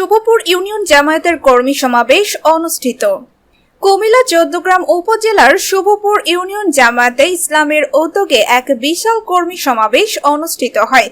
Shuvopur union জামায়াতের কর্মী সমাবেশ অনুষ্ঠিত। কুমিল্লা চৌদ্দগ্রাম উপজেলার শুভপুর ইউনিয়ন জামায়াতে ইসলামের উদ্যোগে এক বিশাল কর্মী সমাবেশ অনুষ্ঠিত হয়।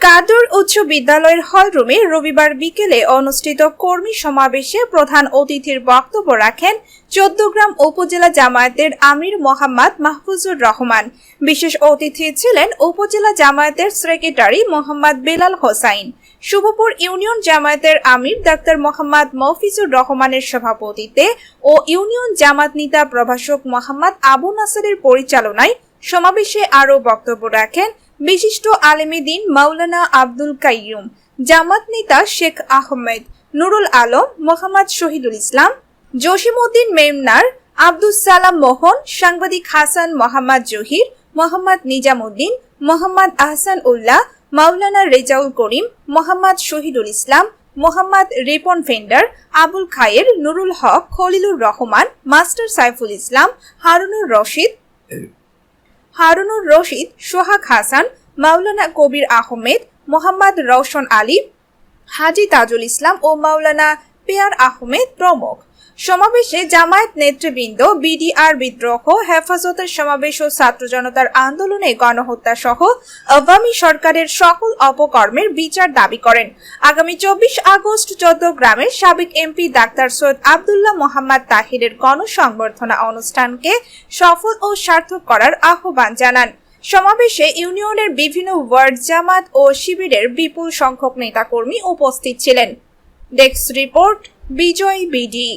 কাদর উচ্চ বিদ্যালয়ের হলরুমে রবিবার বিকেলে অনুষ্ঠিত কর্মী সমাবেশে প্রধান অতিথির বক্তব্য রাখেন চৌদ্দগ্রাম উপজেলা জামায়াতের আমির মোহাম্মদ মাহফুজুর রহমান। বিশেষ অতিথি ছিলেন উপজেলা জামায়াতের সেক্রেটারি মোহাম্মদ বেলাল হোসাইন। শুভপুর ইউনিয়ন জামায়াতের আমির ডাক্তার মোহাম্মদ মফিজুর রহমানের সভাপতিত্বে ও ইউনিয়ন জামাত নেতা প্রভাষক মোহাম্মদ আবু নাসেরের পরিচালনায় সমাবেশে আরও বক্তব্য রাখেন বিশিষ্ট আলেমী দিন মাওলানা আব্দুল কাইয়ুম, জামাত নেতা শেখ আহমেদ, নুরুল আলম, মোহাম্মদ শহীদুল ইসলাম, জসিমউদ্দিন মেমনার, আব্দুস সালাম মোহন, সাংবাদিক হাসান মোহাম্মদ জহির, মোহাম্মদ নিজামুদ্দিন, মোহাম্মদ আহসান উল্লাহ, মাওলানা রেজাউল করিম, মোহাম্মদ শহীদুল ইসলাম, মোহাম্মদ রিপন ফেন্ডার আবুল খায়ের, নুরুল হক, খলিলুর রহমান, মাস্টার সাইফুল ইসলাম, হারুনুর রশিদ। হারুনুর রশিদ, সোহাগ হাসান, মাওলানা কবির আহমেদ, মোহাম্মদ রওশন আলী, হাজি তাজুল ইসলাম ও মাওলানা পেয়ার আহমেদ প্রমুখ। সমাবেশে জামায়াত নেতৃবৃন্দ, বিডিআর বিদ্রোহ, হেফাজতের সমাবেশ ও ছাত্র জনতার আন্দোলনে গণহত্যা সহ আওয়ামী সরকারের সকল অপকর্মের বিচার দাবি করেন। আগামী চব্বিশ আগস্ট চৌদ্দগ্রামের সাবেক এমপি ডাক্তার সৈয়দ আবদুল্লাহ মোহাম্মদ তাহিরের গণসংবর্ধনা অনুষ্ঠানকে সফল ও সার্থক করার আহ্বান জানান। সমাবেশে ইউনিয়নের বিভিন্ন ওয়ার্ড জামাত ও শিবিরের বিপুল সংখ্যক নেতাকর্মী উপস্থিত ছিলেন। Desk report, Bijoy BD.